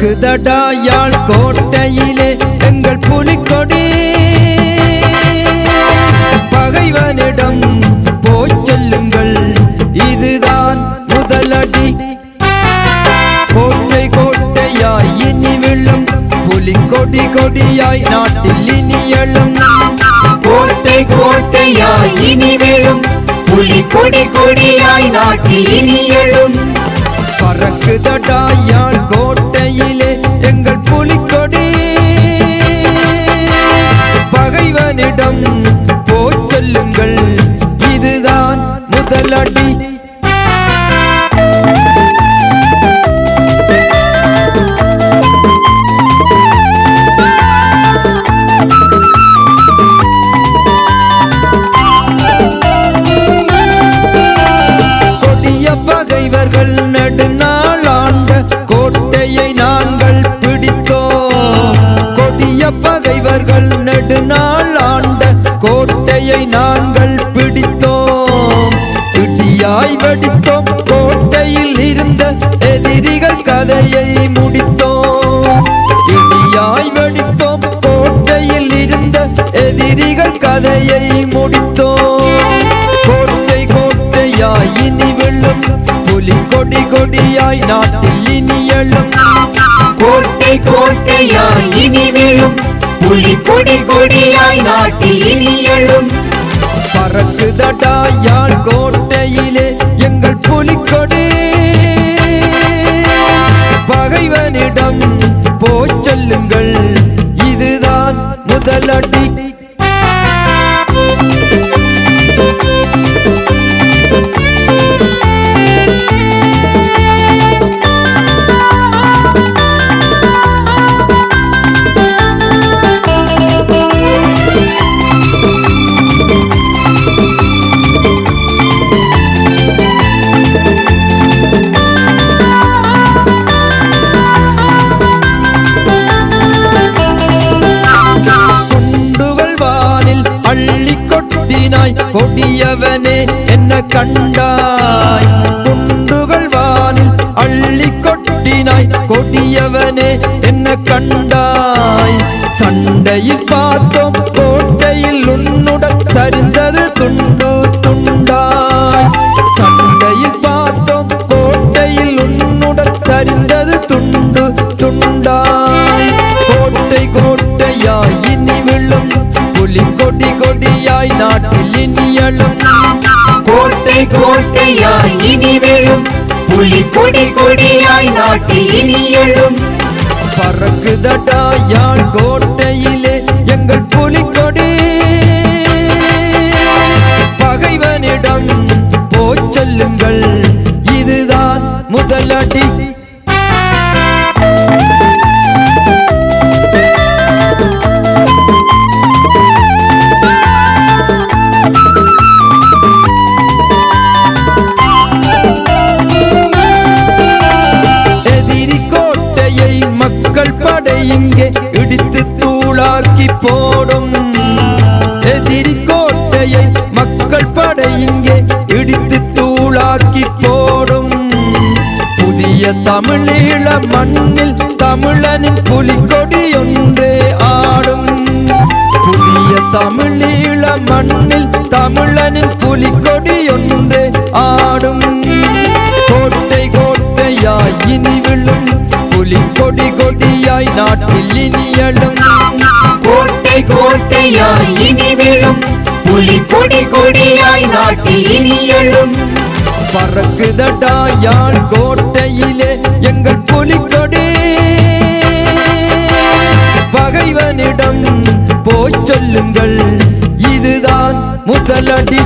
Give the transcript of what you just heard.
பறக்குதடா யாழ் கோட்டையிலே எங்கள் புலிக்கொடி. பகைவனிடம் போய் சொல்லுங்கள் இதுதான் முதலடி கோட்டை கோட்டையாய் இனி விழும் புலிக்கொடி கொடியாய் நாட்டில் இனி எழும். கோட்டை கோட்டையாய் இனி விழும் புலி கொடி கொடியாய் நாட்டில் இனி எழும். பறக்குதடா யாழ் கோட்டையிலே நாங்கள் நெடுநாள் ஆண்ட கோட்டையை நாங்கள் பிடித்தோம். கொடிய பகைவர்கள் நெடுநாள் ஆண்ட கோட்டையை நாங்கள் பிடித்தோம். பிடியாய் வெடித்தோம் கோட்டையில் இருந்த எதிரிகள் கதையை முடித்தோம். இடியாய் வெடித்தோம் கோட்டையில் இருந்த எதிரிகள் கதையை முடித்தோம். கொடி கொடியாய் நாட்டில் இனி எழும். கோட்டை கோட்டையாய் இனி விழும். புலி கொடி கொடியாய் நாட்டில் இனி எழும். பறக்குதடா யாழ் கோட்டையிலே. கொடியவனே என்ன கண்டாய்? துண்டுகள் வானில் அள்ளி கொட்டினாய். கொடியவனே என்ன கண்டாய்? சண்டையில் பார்த்தோம் கோட்டையில் உன்னுடன் சரிந்தது துண்டு துண்டாய். சண்டையில் பார்த்தோம் கோட்டையில் உன்னுடன் சரிந்தது துண்டு கொடியாய் நாட்டில் இனியலும் கோட்டை கோட்டையாய் இனி விழும். புலி கொடி கொடியாய் நாட்டில் இனியலும் எழும். பறக்குதடா யாழ் கோட்டையிலே எங்கள் புலிக்கொடி பகைவனிடம் போய் சொல்லுங்கள். இதுதான் முதலடி இங்கே இடித்து தூளாக்கி போடும். எதிரி கோட்டையை மக்கள் படை இங்கே இடித்து தூளாக்கி போடும். புதிய தமிழீழ மண்ணில் தமிழனின் புலிக்கொடி ஒன்றே ஆடும். புதிய தமிழீழ மண்ணில் தமிழனின் புலிக்கொடி ஒன்றே ஆடும். கொடி கொடியாய் நாட்டில் இனியலும் கோட்டை கோட்டையாய் இனி விழும். புலி கொடி கொடியாய் நாட்டில் இனியலும் பறக்குதடா யாழ் கோட்டையிலே எங்கள் புலிக்கொடி பகைவனிடம் போய் சொல்லுங்கள். இதுதான் முதலடி